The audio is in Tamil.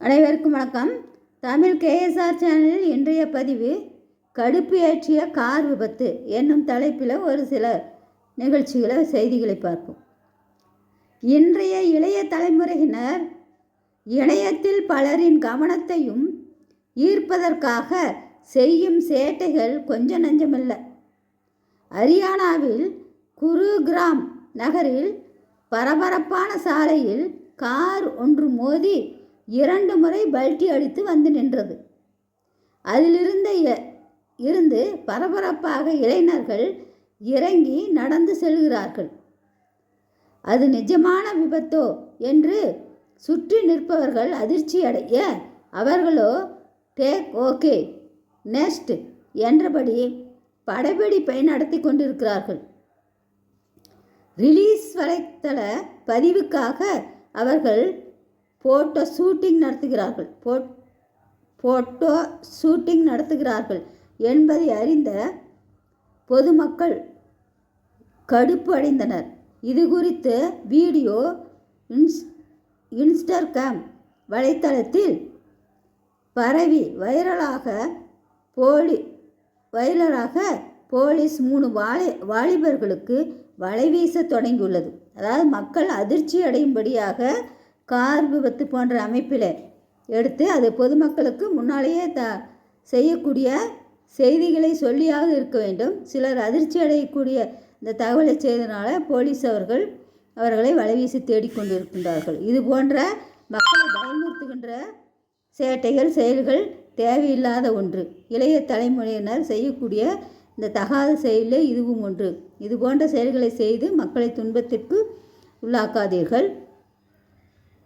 அனைவருக்கும் வணக்கம். தமிழ் கேஎஸ்ஆர் சேனலில் இன்றைய பதிவு கடுப்பு ஏற்றிய கார் விபத்து என்னும் தலைப்பில் ஒரு சில நிகழ்ச்சிகளை செய்திகளை பார்ப்போம். இன்றைய இளைய தலைமுறையினர் இணையத்தில் பலரின் கவனத்தையும் ஈர்ப்பதற்காக செய்யும் சேட்டைகள் கொஞ்ச நஞ்சமில்லை. ஹரியானாவில் குருகிராம் நகரில் பரபரப்பான சாலையில் கார் ஒன்று மோதி இரண்டு முறை பல்டி அடித்து வந்து நின்றது. அதிலிருந்த இ- இருந்து பரபரப்பாக இளைஞர்கள் இறங்கி நடந்து செல்கிறார்கள். அது நிஜமான விபத்தோ என்று சுற்றி நிற்பவர்கள் அதிர்ச்சி அடைய அவர்களோ டேக் ஓகே நெக்ஸ்ட் என்றபடி படப்பிடிப்பை நடத்தி கொண்டிருக்கிறார்கள். ரிலீஸ் வலைத்தள பதிவுக்காக அவர்கள் போட்டோ ஷூட்டிங் நடத்துகிறார்கள். போ போட்டோ ஷூட்டிங் நடத்துகிறார்கள் என்பதை அறிந்த பொதுமக்கள் கடுப்பு அடைந்தனர். இது குறித்து வீடியோ இன்ஸ் இன்ஸ்டாகிராம் வலைத்தளத்தில் பரவி வைரலாக போலி வைரலாக போலீஸ் மூணு வாலி வாலிபர்களுக்கு வலை வீச தொடங்கியுள்ளது. அதாவது மக்கள் அதிர்ச்சி அடையும்படியாக கார் விபத்து போன்ற அமைப்பில் எடுத்து அது பொதுமக்களுக்கு முன்னாலேயே த செய்யக்கூடிய செய்திகளை சொல்லியாக இருக்க வேண்டும். சிலர் அதிர்ச்சி அடையக்கூடிய இந்த தகவலை செய்தனால போலீஸ் அவர்கள் அவர்களை வலைவீசி தேடிக்கொண்டிருக்கின்றார்கள் இது போன்ற மக்களை பயமுறுத்துகின்ற சேட்டைகள் செயல்கள் தேவையில்லாத ஒன்று. இளைய தலைமுறையினர் செய்யக்கூடிய இந்த தகாத செயலில் இதுவும் ஒன்று. இது போன்ற செயல்களை செய்து மக்களை துன்பத்திற்கு உள்ளாக்காதீர்கள்.